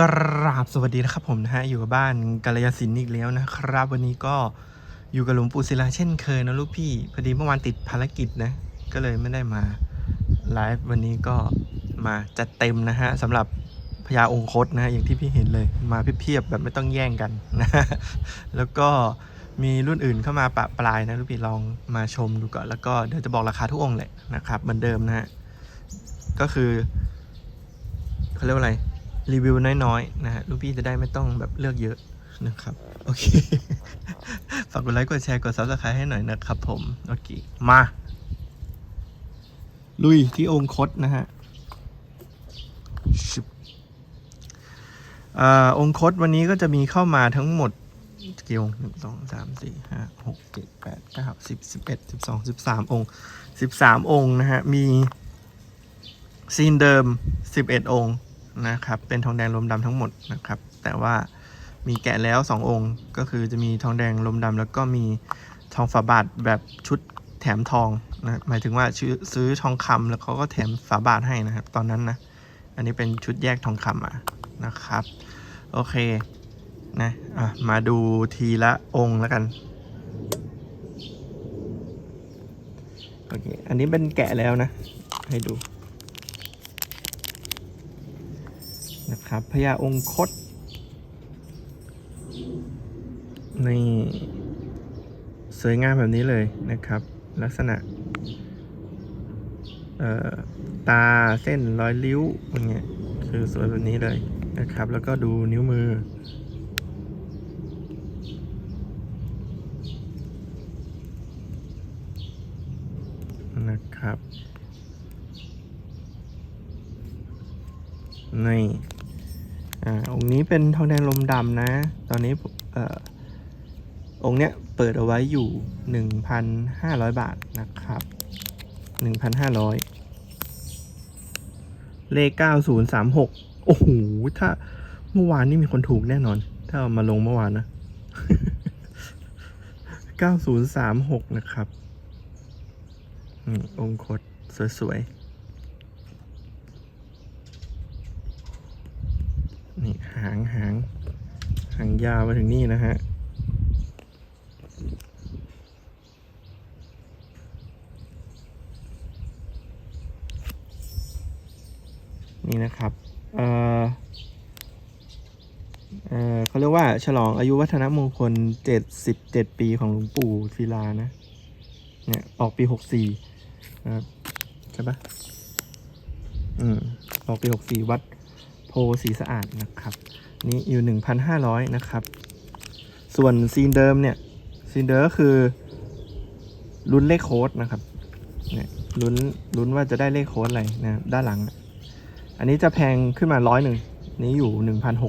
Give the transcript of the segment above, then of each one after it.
กราบสวัสดีนะครับผมนะฮะ อยู่กับบ้านกาลยาสินอีกแล้วนะครับ วันนี้ก็อยู่กับหลวงปู่ศิลาเช่นเคยนะลูกพี่พอดีเมื่อวานติดภารกิจนะ ก็เลยไม่ได้มาไลฟ์วันนี้ก็มาจัดเต็มนะฮะสำหรับพญาองคตนะฮะอย่างที่พี่เห็นเลยมาเพียบๆแบบไม่ต้องแย่งกันนะแล้วก็มีรุ่นอื่นเข้ามาปะปลายนะลูกพี่ลองมาชมดูก่อนแล้วก็เดี๋ยวจะบอกราคาทุกองค์แหละนะครับเหมือนเดิมนะฮะก็คือเขาเรียกว่าอะไร รีวิวน้อยๆนะฮะลูกพี่จะได้ไม่ต้องแบบเลือกเยอะนะครับ โอเค ฝากกดไลค์กดแชร์กด subscribe ให้หน่อยนะครับผม โอเค มา ลุยที่องค์คตนะฮะชึบอ่าองค์คตวันนี้ก็จะมีเข้ามาทั้งหมดกี่องค์หนึ่งสองสามสี่ห้าหกเจ็ดแปดเก้าสิบสิบเอ็ดสิบสองสิบสามองค์สิบสามองค์นะฮะ มีซีนเดิมสิบเอ็ดองค์ นะครับ เป็นทองแดงลมดำทั้งหมดนะครับ แต่ว่ามีแกะแล้ว 2 องค์ ก็คือจะมีทองแดงลมดำแล้วก็มีทองฝาบาทแบบชุดแถมทองนะหมายถึงว่าซื้อทองคำแล้วเขาก็แถมฝาบาทให้นะครับ ตอนนั้นนะ อันนี้เป็นชุดแยกทองคำมานะครับ โอเคนะอะมาดูทีละองค์แล้วกันโอเค อันนี้เป็นแกะแล้วนะ ให้ดู นะครับพญาองคตนี่สวยงามแบบนี้เลยนะครับ ลักษณะเอ่อตาเส้นรอยริ้วอย่างเงี้ยคือสวยแบบนี้เลยนะครับ แล้วก็ดูนิ้วมือ นะครับนี่ องค์นี้เป็นทองแดงลมดำนะ ตอนนี้ออองค์เนี้ยเปิดเอาไว้อยู่ 1,500 บาทนะครับ 1,500 เลข 9036 โอ้โห ถ้าเมื่อวานนี่มีคนถูกแน่นอน ถ้าเอามาลงเมื่อวานนะ 9036 นะครับอืมองค์คดสวยๆ นี่หางหางหางยาวมาถึงนี่นะฮะนี่นะครับเอ่อเอ่อเขาเรียกว่าฉลองอายุวัฒนมงคล 77 ปีของหลวงปู่ศิลานะ เนี่ยออกปี 64นะครับใช่ปะอืมออกปี 64 วัด โพสีสะอาดนะครับ นี่อยู่ 1,500 นะครับ ส่วนซีนเดิมเนี่ย ซีนเดิมก็คือลุ้นเลขโค้ดนะครับเนี่ยลุ้นลุ้นว่าจะได้เลขโค้ดอะไรนะด้านหลังอะอันนี้จะแพงขึ้นมาร้อยหนึ่งนี้อยู่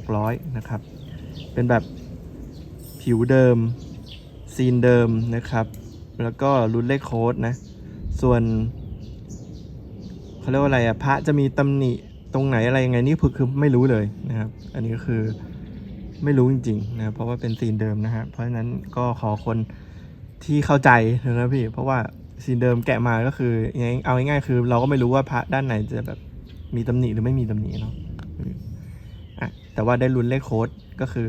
1,600 นะครับ เป็นแบบผิวเดิม ซีนเดิมนะครับ แล้วก็ลุ้นเลขโค้ดนะ ส่วนเขาเรียกว่าอะไรอะพระจะมีตำหนิ ตรงไหนอะไรยังไงนี่คือคือไม่รู้เลยนะครับ อันนี้ก็คือไม่รู้จริงๆนะครับเพราะว่าเป็นซีนเดิมนะฮะเพราะฉะนั้นก็ขอคนที่เข้าใจนะพี่ เพราะว่าซีนเดิมแกะมาก็คือยังไงเอาง่ายๆคือ เราก็ไม่รู้ว่าพระด้านไหนจะแบบมีตำหนิหรือไม่มีตำหนิเนาะอะแต่ว่าได้ลุ้นเลขโค้ดก็คือ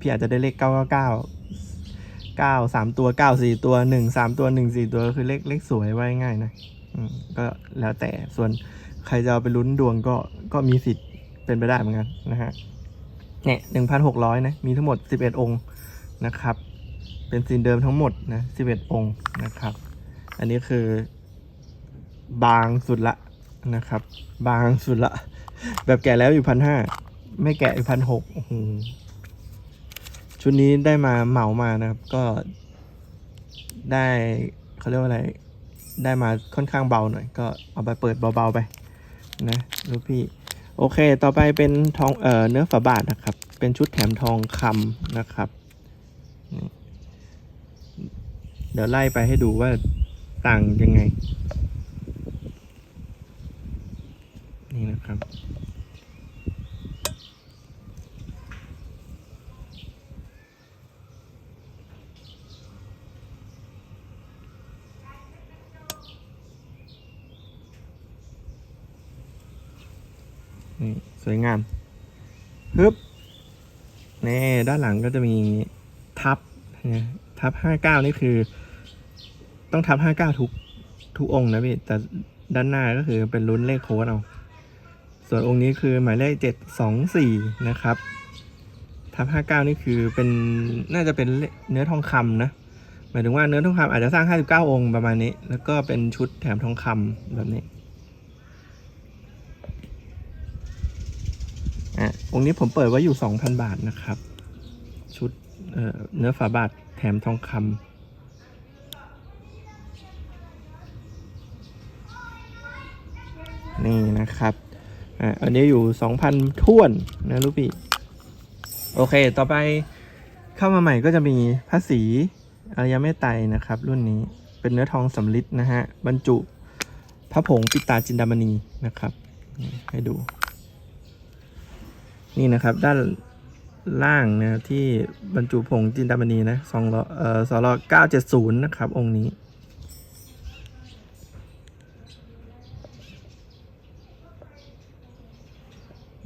พี่อาจจะได้เลขเก้าเก้าเก้าเก้าสามตัวเก้าสี่ตัวหนึ่งสามตัวหนึ่งสี่ตัวคือเลขเลขสวยไว้ง่ายนะอืมก็แล้วแต่ส่วน ใครจะเอาไปลุ้นดวงก็ก็มีสิทธิ์เป็นไปได้เหมือนกันนะฮะเนี่ยหนึ่งพันหกร้อยนะ มีทั้งหมดสิบเอ็ดองค์นะครับ เป็นซีนเดิมทั้งหมดนะสิบเอ็ดองค์นะครับ อันนี้คือบางสุดละนะครับ บางสุดละ แบบแก่แล้วอยู่พันห้าไม่แก่อยู่พันหกชุดนี้ได้มาเหมามานะครับ ก็ได้เขาเรียกว่าอะไร ได้มาค่อนข้างเบาหน่อย ก็เอาไปเปิดเบาๆไป นะลูกพี่โอเค ต่อไปเป็นทองเอ่อเนื้อฝาบาทนะครับ เป็นชุดแถมทองคำนะครับ เดี๋ยวไล่ไปให้ดูว่าต่างยังไง นี่นะครับ นี่ สวยงามฮึบนี่ด้านหลังก็จะมีทับนะทับห้าเก้านี่คือ ต้องทับห้าเก้าทุกทุกองค์นะพี่แต่ด้านหน้าก็คือเป็นลุ้นเลขโค้ดเอาส่วนองค์นี้คือหมายเลขเจ็ดสองสี่นะครับ ทับห้าเก้านี่คือเป็นน่าจะเป็นเนื้อทองคำนะหมายถึงว่าเนื้อทองคำอาจจะสร้าง 59 องค์ประมาณนี้ แล้วก็เป็นชุดแถมทองคำแบบนี้ อะองค์นี้ผมเปิดไว้อยู่ 2,000 บาทนะครับ ชุดเเนื้อฝาบาทแถมทองคำนี่นะครับอะอันนี้อยู่ 2,000ท่วนนะลูกพี่ โอเค ต่อไปเข้ามาใหม่ก็จะมีพระศรีอารยเมตไตรนะครับ รุ่นนี้เป็นเนื้อทองสำริดนะฮะ บรรจุพระผงปิตาจินดามณีนะครับ ให้ดู นี่นะครับด้านล่างนะที่บรรจุผงจินดามณีนะสองเอ่อสรเก้าเจ็ดศูนย์นะครับ องค์นี้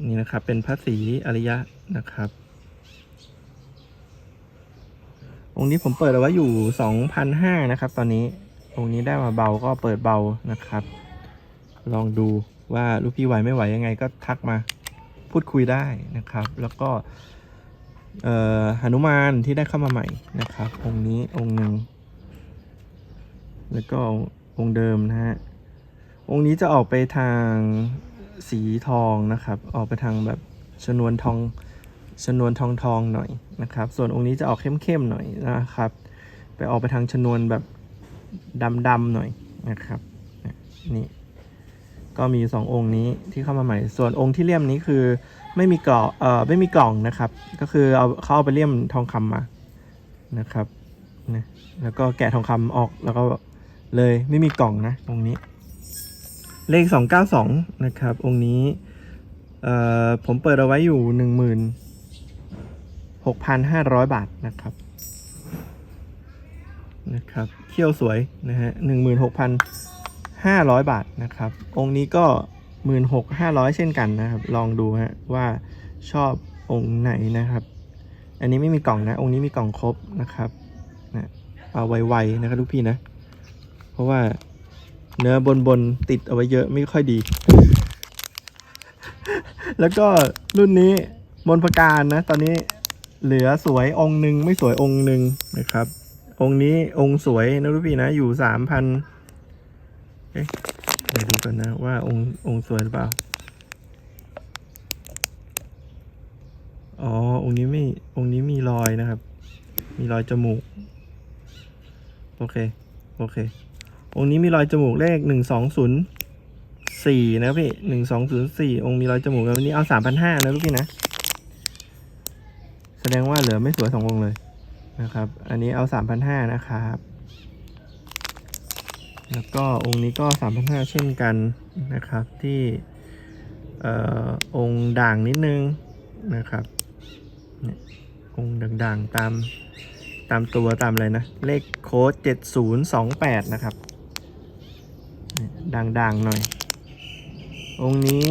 นี่นะครับเป็นพระศรีอริยะนะครับ องค์นี้ผมเปิดเอาไว้อยู่สองพันห้านะครับ ตอนนี้องค์นี้ได้มาเบาก็เปิดเบานะครับ ลองดูว่าลูกพี่ไหวไม่ไหวยังไงก็ทักมา พูดคุยได้นะครับ แล้วก็หนุมานที่ได้เข้ามาใหม่นะครับ องค์นี้องค์หนึ่งแล้วก็องค์เดิมนะฮะองค์นี้จะออกไปทางสีทองนะครับ ออกไปทางแบบชนวนทองชนวนทองทองหน่อยนะครับ ส่วนองค์นี้จะออกเข้มๆหน่อยนะครับ ไปออกไปทางชนวนแบบดำๆหน่อยนะครับนี่ ก็มีสององค์นี้ที่เข้ามาใหม่ ส่วนองค์ที่เลี่ยมนี้คือไม่มีกล่องเอ่อไม่มีกล่องนะครับ ก็คือเอาเขาเอาไปเลี่ยมทองคำมานะครับนะแล้วก็แกะทองคำออกแล้วก็เลยไม่มีกล่องนะองค์นี้ เลขสองเก้าสองนะครับ องค์นี้เอ่อผมเปิดเอาไว้อยู่หนึ่งหมื่นหกพันห้าร้อยบาทนะครับนะครับเขี้ยวสวยนะฮะหนึ่งหมื่นหกพัน ห้าร้อยบาทนะครับ องค์นี้ก็หมื่นหกห้าร้อยเช่นกันนะครับ ลองดูฮะว่าชอบองค์ไหนนะครับ อันนี้ไม่มีกล่องนะ องค์นี้มีกล่องครบนะครับนะเอาไวๆนะครับทุกพี่นะ เพราะว่าเนื้อบนบนติดเอาไว้เยอะไม่ค่อยดี แล้วก็รุ่นนี้มนต์ประการนะ ตอนนี้เหลือสวยองค์หนึ่งไม่สวยองค์หนึ่งนะครับ องค์นี้องค์สวยนะลูกพี่นะอยู่สามพัน อ๊ะเดี๋ยวดูกันนะว่าองค์องค์สวยหรือเปล่า อ๋อ องค์นี้ไม่ องค์นี้มีรอยนะครับ มีรอยจมูก โอเค โอเค องค์นี้มีรอยจมูกเลขหนึ่งสองศูนย์สี่นะพี่หนึ่งสองศูนย์สี่องค์มีรอยจมูกแล้ววันนี้เอาสามพันห้านะลูกพี่นะ แสดงว่าเหลือไม่สวยสององค์เลยนะครับ อันนี้เอาสามพันห้านะครับ แล้วก็องค์นี้ก็สามพันห้าเช่นกันนะครับที่เอ่อองค์ด่างนิดนึงนะครับเนี่ยองค์ด่างๆตามตามตัวตามอะไรนะ เลขโค้ดเจ็ดศูนย์สองแปดนะครับด่างๆหน่อย องค์นี้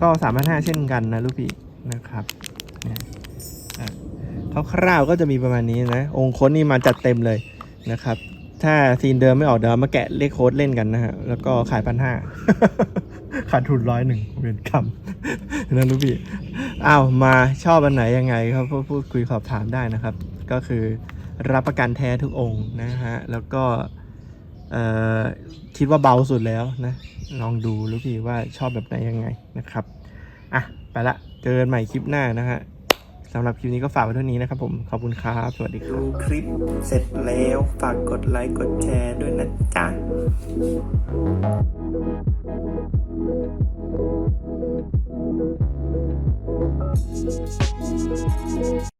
ก็สามพันห้าเช่นกันนะลูกพี่นะครับเนี่ยอะคร่าวๆก็จะมีประมาณนี้นะ องค์ค้ดนี่มาจัดเต็มเลยนะครับ ถ้าซีนเดิมไม่ออกเดี๋ยวมาแกะเลขโค้ดเล่นกันนะฮะ แล้วก็ขายพันห้าขาดทุนร้อยหนึ่งเวียนคำนั่นรู้พี่อ้าวมาชอบอันไหนยังไงครับพูดคุยสอบถามได้นะครับ ก็คือรับประกันแท้ทุกองค์นะฮะ แล้วก็คิดว่าเบาสุดแล้วนะ ลองดูรู้พี่ว่าชอบแบบไหนยังไงนะครับ อะ ไปละ เจอกันใหม่คลิปหน้านะฮะ สำหรับคลิปนี้ก็ฝากไว้เท่านี้นะครับผม ขอบคุณครับ สวัสดีครับ ดูคลิปเสร็จแล้วฝากกดไลค์กดแชร์ด้วยนะจ๊ะ